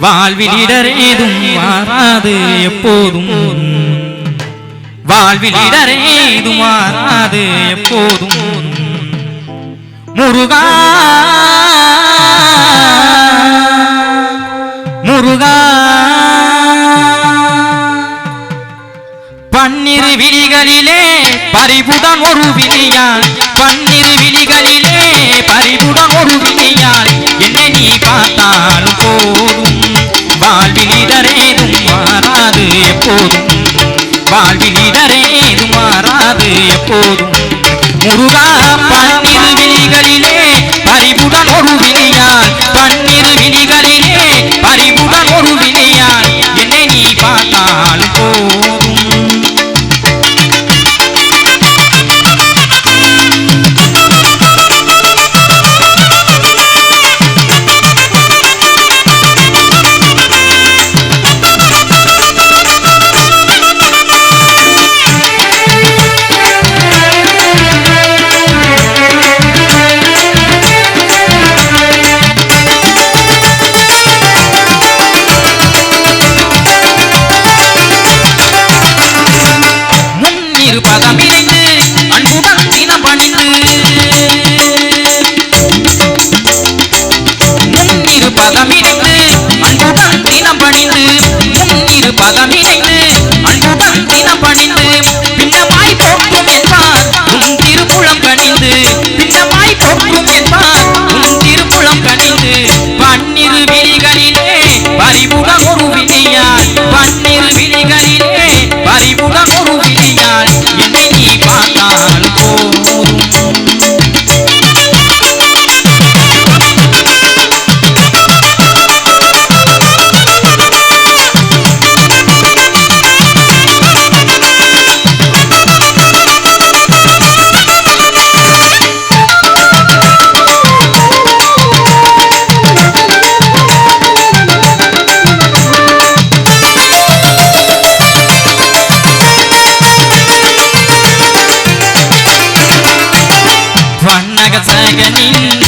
வாழ்வில் ஏதும் மாறாது எப்போதும். வாழ்வில் ஏதும் மாறாது எப்போதும். முருகா முருகா பன்னிரு விழிகளிலே பறிவுடன் ஒரு விழியான். பன்னிரு விழிகளிலே வாழ்வில் இடரேது மாறாது எப்போதும். முருகா பன்னிரு விழிகளிலே பறிவுடன் ஒரு விழியான். பன்னிரு விழிகளிலே பறிவுடன் ஒரு விழியான். என்னை நீ பார்த்தாலும் போதும். முன்னிரு பதமிருந்து அன்புடன் தினம் பணிந்து. முன்னிரு பதமிருந்து அன்புடன் பணிந்து. முன்னிரு ಜಗನಿನ್ನ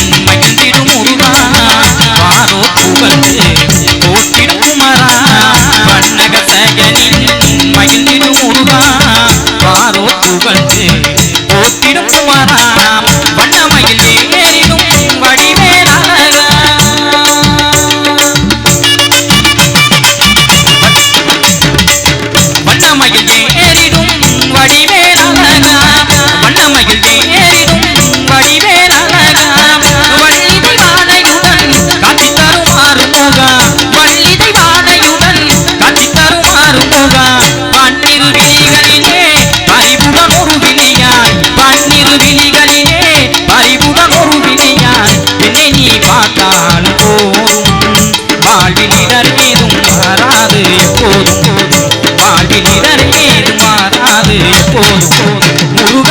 பன்னிரு விழிகளிலே அறிவுடன் ஒரு வினையாய் பன்னிரு விழிகளிலே அறிவுடன் ஒரு வினையாய் என்னை நீ பார்த்தால் போதும். வாழ்வில் இடர் ஏதும் மாறாது எப்போதும். போதும் வாழ்வில் இடர் ஏதும் மாறாது எப்போதும். முருக